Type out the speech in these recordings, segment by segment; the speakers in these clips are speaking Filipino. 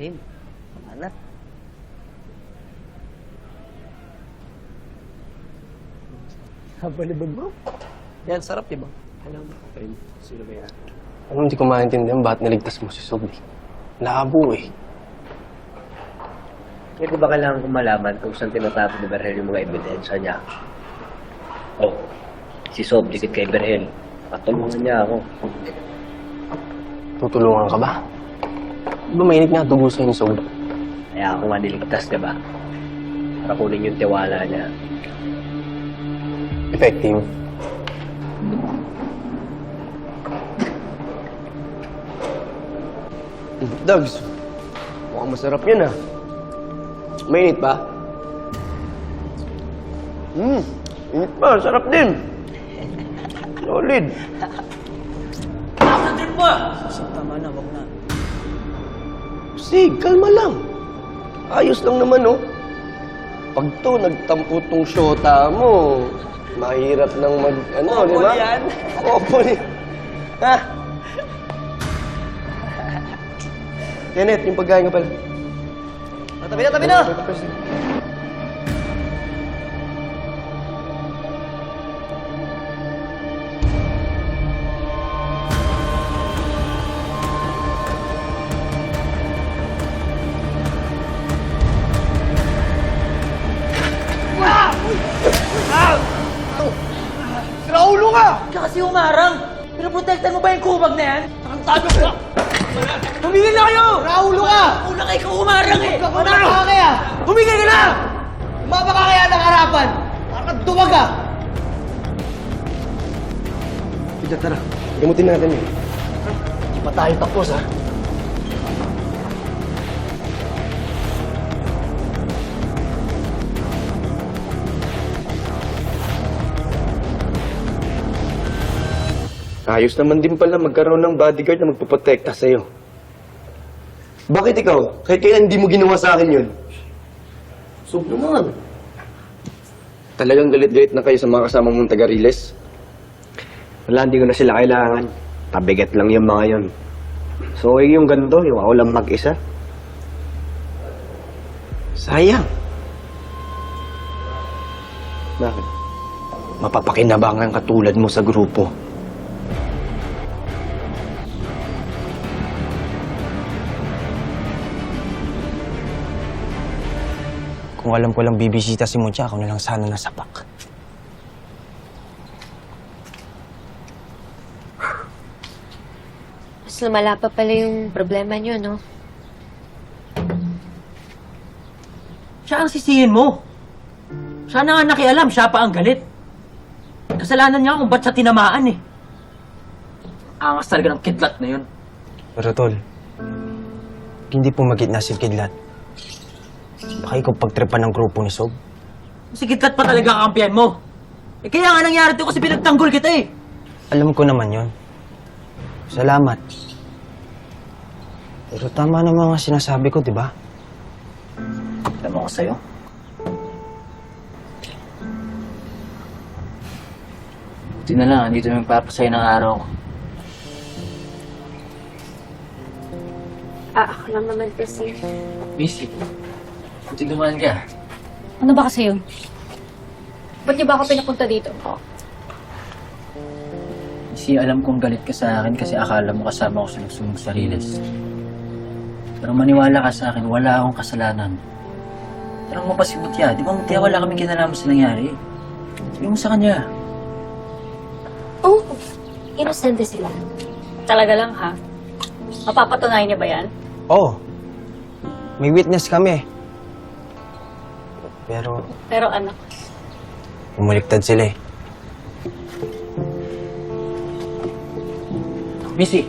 Wala na. Habalibag bro. Yan, sarap diba? Alam mo. Ayun, sino ba yan? Alam, hindi ko maintindihan bakit niligtas mo si Sob. eh. Labo eh. Hindi ba kailangan kong malaman kung saan tinatago ni Berhel yung mga ebidensya niya? Oh, si Sob, dikit kay Berhel. Patulungan niya ako. Tutulungan ka ba? Di ba mainit nga dugo sa'yo ni Sob? Kaya ako nga niligtas, di ba? Para kunin yung tiwala niya. Effective. Dogs, mukhang masarap yan ah. Mainit ba? Hmm, init pa. Sarap din. Solid. Tama na, wag na. Sig, kalma lang. Ayos lang naman, oh. Pag to, nagtampo tong syota mo, mahirap nang mag, ano, di ba? yan. Opo, ni... Ha? Kenneth, yung pagkain ka pala. Tabi na, tabi na! Umarang! Pinoprotektan mo ba yung kubag na yan? Tarantado ka! Tumigil na kayo! Raulo ka! Una kayo ka umarang eh! Umara ka kaya! Tumigil ka na! Umaba ka kaya ng harapan! Para duwag ka! Pidya, tara. Gamutin natin yun. Di pa tayo tapos, ha? Ayos naman din pala magkaroon ng bodyguard na magpaprotekta sa'yo. Bakit ikaw? Kahit kailan hindi mo ginawa sa akin yun? Sub naman. Talagang galit-galit na kayo sa mga kasama mong taga-riles? Wala, hindi ko na sila kailangan. Pabigat lang yung mga yon. So, eh, yung ganito, yung ako lang mag-isa. Sayang. Bakit? Mapapakinabangan katulad mo sa grupo. Kung alam ko lang bibisita si Mucha, ako na lang sana nasapak. Mas lumala pa pala yung problema niyo, no? Siya ang sisihin mo. Sana nga nakialam, siya pa ang galit. Kasalanan niya kung ba't siya tinamaan eh. Angas talaga ng kidlat na yun. Pero tol, hindi po magit na si Kidlat. Baka ikaw pagtripan ng grupo ni Sob. Si kidlat pa talaga ang kampiyan mo. Eh kaya nga nangyari to kasi pinagtanggol kita eh. Alam ko naman yon. Salamat. Pero tama na mga sinasabi ko, di ba? Alam mo ko sa'yo. Buti na lang, andito yung papasay ng araw ko. Ah, ako lang naman kasi. Missy, buti dumaan ka. Ano ba kasi yun? Ba't niyo ba ako pinapunta dito? Missy, alam kong galit ka sa akin kasi akala mo kasama ko sa nagsunog sa Riles. Pero maniwala ka sa akin, wala akong kasalanan. Pero mo pa si Butya, di ba Butya wala kami kinalaman sa nangyari? Sabi mo sa kanya. Oh, inosente sila. Talaga lang ha? Mapapatunayan niyo ba yan? Oo. May witness kami. Pero Pero ano, umaliktad sila eh. Missy,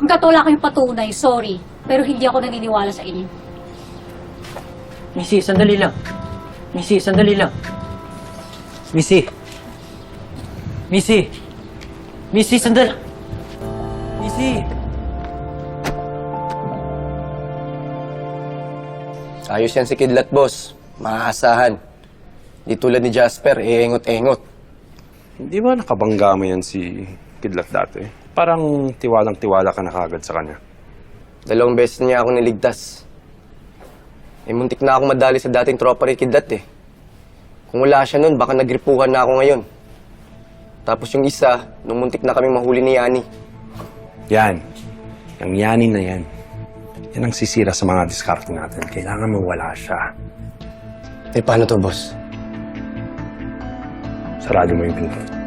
hanggat wala kayong patunay, sorry. Pero hindi ako naniniwala sa inyo. Missy, sandali lang. Missy, sandali lang. Missy. Missy. Missy, sandali. Missy. Ayos yan si Kidlat, boss. Maaasahan. Di tulad ni Jasper, iengot-engot. Hindi ba nakabangga mo yan si Kidlat dati? Parang tiwalang-tiwala ka na kagad sa kanya. Dalawang beses niya ako niligtas. Eh, muntik na akong madali sa dating tropa ni Kidlat eh. Kung wala siya nun, baka nagripuhan na ako ngayon. Tapos yung isa, nung muntik na kaming mahuli ni Yani. Yan. Ang yanin na yan. Yan ang sisira sa mga diskarte natin. Kailangan mawala siya. Eh, paano to, boss? Sarado mo yung pinto.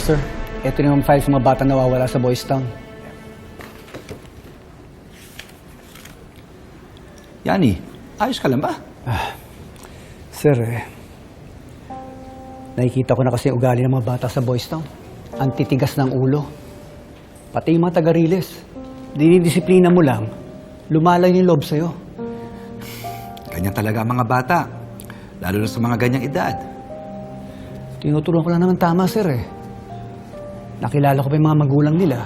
Ah, sir. Ito yung files ng mga batang nawawala sa Boys Town. Yani, ayos ka lang ba? Sir, eh, nakikita ko na kasi yung ugali ng mga bata sa Boys Town. Ang titigas ng ulo. Pati yung mga taga-riles. Dinidisiplina mo lang, lumalay yung loob sa'yo. Ganyan talaga ang mga bata. Lalo na sa mga ganyang edad. Tinuturuan ko lang naman tama, sir eh. Nakilala ko pa yung mga magulang nila.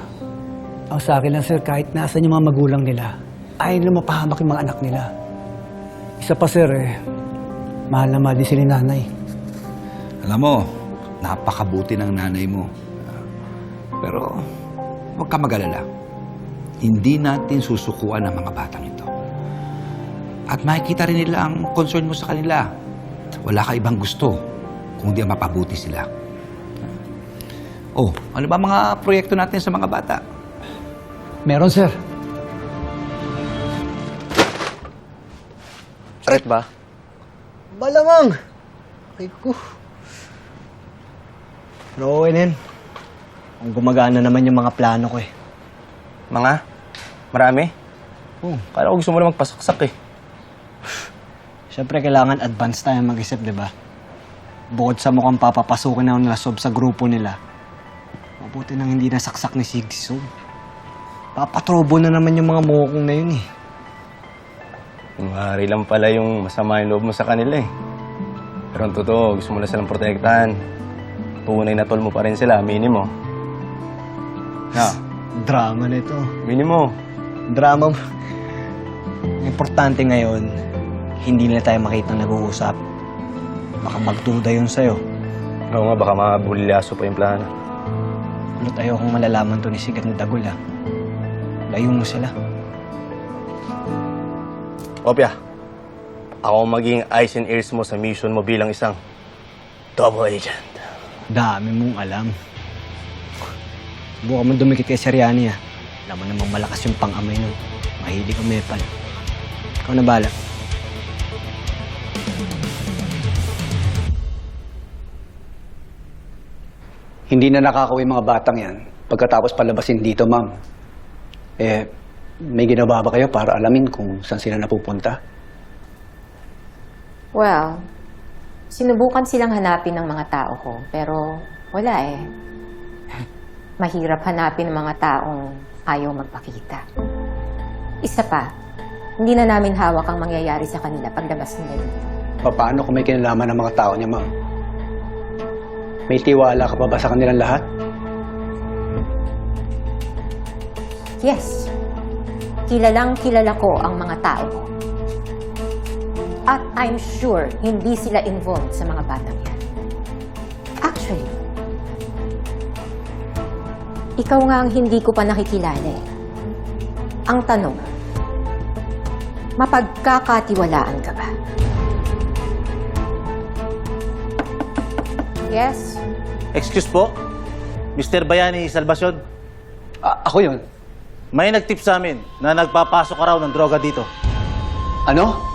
Ang sa lang, sir, kahit nasan yung mga magulang nila, ay lumapahamak yung mga anak nila. Isa pa, sir eh, mahal na mahal din sila nanay. Alam mo, napakabuti ng nanay mo. Pero, huwag ka mag-alala. Hindi natin susukuan ang mga batang ito. At makikita rin nila ang concern mo sa kanila. Wala ka ibang gusto kung di ang mapabuti sila. Oh, ano ba mga proyekto natin sa mga bata? Meron, sir. Aret ba? Malamang! Ay ko. Pero okay na yun. Ang gumagana naman yung mga plano ko eh. Mga? Marami? Oo. Kala ko gusto mo na magpasaksak eh. Siyempre, kailangan advance tayo mag-isip, di ba? Bukod sa mukhang papapasukin na nila Sob sa grupo nila, mabuti nang hindi nasaksak ni Sig si Sob. Papatrobo na naman yung mga mukong na yun eh. Mari lang pala yung masama yung loob mo sa kanila eh. Pero ang totoo, gusto mo na silang protektahan. Tunay na tol mo pa rin sila, minimo. Na, Drama na ito. minimo. Drama. Ang Importante ngayon, hindi nila tayo makita nag-uusap. Baka magduda yun sa'yo. Oo nga, baka mabulyaso pa yung plano. Lut ayokong malalaman to ni Sigat na Dagol ah. Layo mo sila. Opya, ako maging eyes and ears mo sa mission mo bilang isang double agent. Dami mong alam. Buka mo dumikit kay Seriani ah. Alam mo namang malakas yung pang-amay nun. Mahilig ang mepal. Ikaw na bala. Hindi na nakakauwi mga batang yan pagkatapos palabasin dito, ma'am. Eh, may ginawa ba kayo para alamin kung saan sila napupunta? Well, sinubukan silang hanapin ng mga tao ko, pero wala eh. Mahirap hanapin ng mga taong ayaw magpakita. Isa pa, hindi na namin hawak ang mangyayari sa kanila paglabas nila dito. Paano kung may kinalaman ng mga tao niya, ma'am? May tiwala ka pa ba sa kanilang lahat? Yes, kilalang kilala ko ang mga tao. At I'm sure hindi sila involved sa mga batang yan. Actually, ikaw nga ang hindi ko pa nakikilala eh. Ang tanong, mapagkakatiwalaan ka ba? Yes? Excuse po? Mr. Bayani Salvacion? ako yun. May nagtip sa amin na nagpapasok ka raw ng droga dito. Ano?